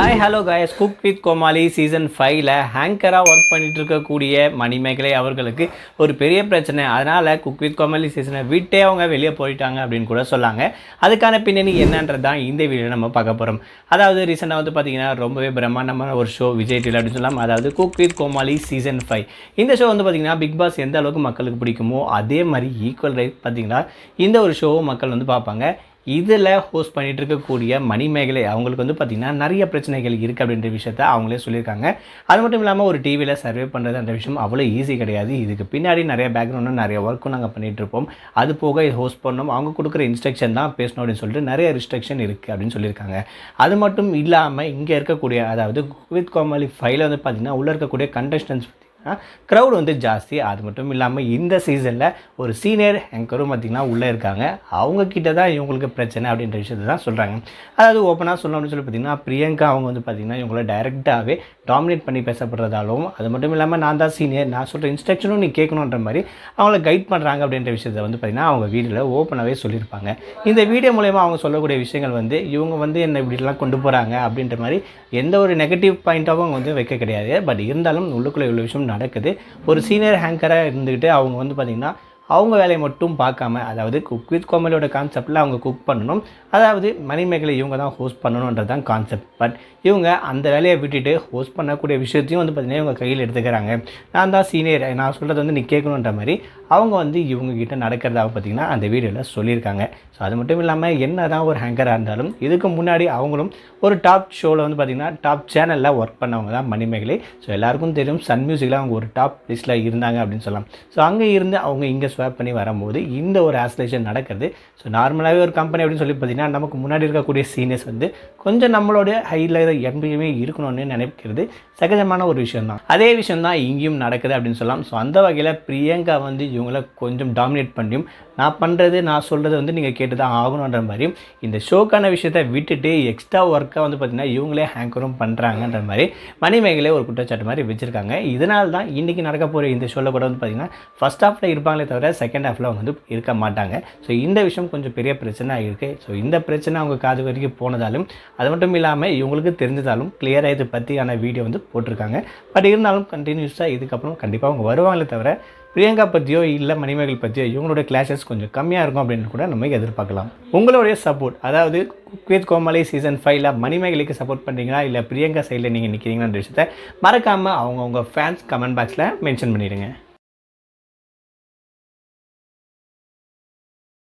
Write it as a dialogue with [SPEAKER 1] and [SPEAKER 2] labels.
[SPEAKER 1] Hi hello guys cook with Comali season ஃபைவ்ல ஹேங்கராக work பண்ணிட்டு இருக்கக்கூடிய மணிமேகலை அவர்களுக்கு ஒரு பெரிய பிரச்சனை. அதனால் குக் வித் கோமாளி சீசனை விட்டே அவங்க வெளியே போயிட்டாங்க அப்படின்னு கூட சொல்லாங்க. அதுக்கான பின்னணி என்னன்றது தான் இந்த வீடியோ நம்ம பார்க்க போகிறோம் அதாவது ரீசெண்டாக வந்து பார்த்தீங்கன்னா ரொம்பவே பிரம்மாண்டமான ஒரு ஷோ விஜய் டீல் அப்படின்னு சொல்லலாம் அதாவது cook with Comali season five இந்த ஷோ வந்து பார்த்திங்கன்னா பிக் பாஸ் எந்த அளவுக்கு மக்களுக்கு பிடிக்குமோ அதே மாதிரி ஈக்குவல் ரைட் பார்த்திங்கன்னா இந்த ஒரு ஷோவை மக்கள் வந்து பார்ப்பாங்க. இதில் ஹோஸ்ட் பண்ணிட்டு இருக்கக்கூடிய மணிமேகலை அவங்களுக்கு வந்து பார்த்திங்கன்னா நிறைய பிரச்சனைகள் இருக்குது அப்படின்ற விஷயத்த அவங்களே சொல்லியிருக்காங்க. அது மட்டும் இல்லாமல் ஒரு டிவியில் சர்வே பண்ணுறது அந்த விஷயம் அவ்வளோ ஈஸி கிடையாது. இதுக்கு பின்னாடி நிறைய பேக்ரவுண்டும் நிறைய ஒர்க்கும் நாங்கள் பண்ணிகிட்டு இருப்போம் அது போக இது ஹோஸ்ட் பண்ணோம். அவங்க கொடுக்குற இன்ஸ்ட்ரக்ஷன் தான் பேசணும் அப்படின்னு சொல்லிட்டு நிறைய ரிஸ்ட்ரிக்ஷன் இருக்குது அப்படின்னு சொல்லியிருக்காங்க. அது மட்டும் இல்லாமல் இங்கே இருக்கக்கூடிய அதாவது குவித் கோமாளி ஃபைவ்ல வந்து பார்த்திங்கன்னா உள்ளே இருக்கக்கூடிய கண்டஸ்டன்ஸ் க்ரௌட் வந்து ஜாஸ்தி அது மட்டும் இல்லாமல் இந்த சீசனில் ஒரு சீனியர் ஆங்கரும் பார்த்திங்கன்னா உள்ளே இருக்காங்க. அவங்கக்கிட்ட தான் இவங்களுக்கு பிரச்சனை அப்படின்ற விஷயத்தை தான் சொல்கிறாங்க அதாவது ஓப்பனாக சொல்லணும்னு சொல்லி பார்த்தீங்கன்னா பிரியங்கா அவங்க வந்து பார்த்திங்கன்னா இவங்கள டைரெக்டாகவே டாமினேட் பண்ணி பேசப்படுறதாலும் அது மட்டும் இல்லாமல் நான் தான் சீனியர் நான் சொல்கிற இன்ஸ்ட்ரக்ஷனும் நீ கேட்கணுன்ற மாதிரி அவங்கள கைட் பண்ணுறாங்க அப்படின்ற விஷயத்தை வந்து பார்த்திங்கன்னா அவங்க வீடியோவில் ஓப்பனாகவே சொல்லியிருப்பாங்க. இந்த வீடியோ மூலயமா அவங்க சொல்லக்கூடிய விஷயங்கள் வந்து இவங்க வந்து என்னை இப்படிலாம் கொண்டு போகிறாங்க அப்படின்ற மாதிரி எந்த ஒரு நெகட்டிவ் பாயிண்ட்டாகவும் அவங்க வந்து வைக்க கிடையாது. பட் இருந்தாலும் உள்ளுக்குள்ளே இவ்வளோ விஷயம் நடக்குது. ஒரு சீனியர் ஹேங்கராக இருந்துக்கிட்டு அவங்க வந்து பார்த்திங்கன்னா அவங்க வேலையை மட்டும் பார்க்காம அதாவது குக் வித் கோமலியோட கான்செப்டில் அவங்க குக் பண்ணணும். அதாவது மணிமேகலை இவங்க தான் ஹோஸ்ட் பண்ணணுன்றது தான் கான்செப்ட் பட் இவங்க அந்த வேலையை விட்டுட்டு ஹோஸ்ட் பண்ணக்கூடிய விஷயத்தையும் வந்து பார்த்திங்கன்னா இவங்க கையில் எடுத்துக்கிறாங்க. நான் தான் சீனியர் நான் சொல்கிறது வந்து நீ கேட்கணுன்ற மாதிரி அவங்க வந்து இவங்கக்கிட்ட நடக்கிறதாக பார்த்திங்கன்னா அந்த வீடியோவில் சொல்லியிருக்காங்க. ஸோ அது மட்டும் இல்லாமல் என்ன தான் ஒரு ஹேங்கராக இருந்தாலும் இதுக்கு முன்னாடி அவங்களும் ஒரு டாப் ஷோவில் வந்து பார்த்திங்கன்னா டாப் சேனலில் ஒர்க் பண்ணவங்க தான் மணிமேகலை. ஸோ எல்லாருக்கும் தெரியும் சன் மியூசிக்கில் அவங்க ஒரு டாப் லிஸ்ட்டில் இருந்தாங்க அப்படின்னு சொல்லலாம். ஸோ அங்கே இருந்து அவங்க இங்கே ஸ்வாப் பண்ணி வரும்போது இந்த ஒரு ஆஸ்லேஷன் நடக்கிறது. ஸோ நார்மலாகவே ஒரு கம்பெனி அப்படின்னு சொல்லி பார்த்தீங்கன்னா நமக்கு முன்னாடி இருக்கக்கூடிய சீனியர்ஸ் வந்து கொஞ்சம் நம்மளோட ஹையில் எப்பயுமே இருக்கணும்னு நினைக்கிறது சகஜமான ஒரு விஷயம் தான் அதே விஷயம் தான் இங்கேயும் நடக்குது அப்படின்னு சொல்லலாம். ஸோ அந்த வகையில் பிரியங்கா வந்து இவங்கள கொஞ்சம் டாமினேட் பண்ணியும் நான் பண்ணுறது நான் சொல்கிறது வந்து நீங்கள் கேட்டு தான் ஆகணுன்ற மாதிரியும் இந்த ஷோக்கான விஷயத்தை விட்டுட்டு எக்ஸ்ட்ரா ஒர்க்காக வந்து பார்த்திங்கன்னா இவங்களே ஹேங்கரும் பண்ணுறாங்கன்ற மாதிரி மணிமேகலே ஒரு குற்றச்சாட்டு மாதிரி வச்சுருக்காங்க. இதனால தான் இன்றைக்கி நடக்க போகிற இந்த ஷோவில் கூட வந்து பார்த்திங்கன்னா ஃபஸ்ட் ஹாஃபில் இருப்பாங்களே தவிர செகண்ட் ஹாஃபில் அவங்க வந்து இருக்க மாட்டாங்க. ஸோ இந்த விஷயம் கொஞ்சம் பெரிய பிரச்சனை இருக்குது ஸோ இந்த பிரச்சனை அவங்க காது வரைக்கும் போனதாலும் அது மட்டும் இல்லாமல் இவங்களுக்கு தெரிஞ்சதாலும் கிளியராக இது பற்றியான வீடியோ வந்து போட்டிருக்காங்க. பட் இருந்தாலும் கண்டினியூஸாக இதுக்கப்புறம் கண்டிப்பாக அவங்க வருவாங்களே தவிர பிரியங்கா பற்றியோ இல்லை மணிமேகல் பற்றியோ இவங்களோட கிளாஷஸ் கொஞ்சம் கம்மியாக இருக்கும் அப்படின்னு கூட நம்ம எதிர்பார்க்கலாம். உங்களுடைய சப்போர்ட் அதாவது குக்வித் கோமலை சீசன் ஃபைவ்ல மணிமேகலைக்கு சப்போர்ட் பண்ணுறீங்களா இல்லை பிரியங்கா சைடில் நீங்கள் நிற்கிறீங்களான்ற விஷயத்தை மறக்காமல் அவங்கவுங்க ஃபேன்ஸ் கமெண்ட் பாக்ஸில் மென்ஷன் பண்ணிடுங்க.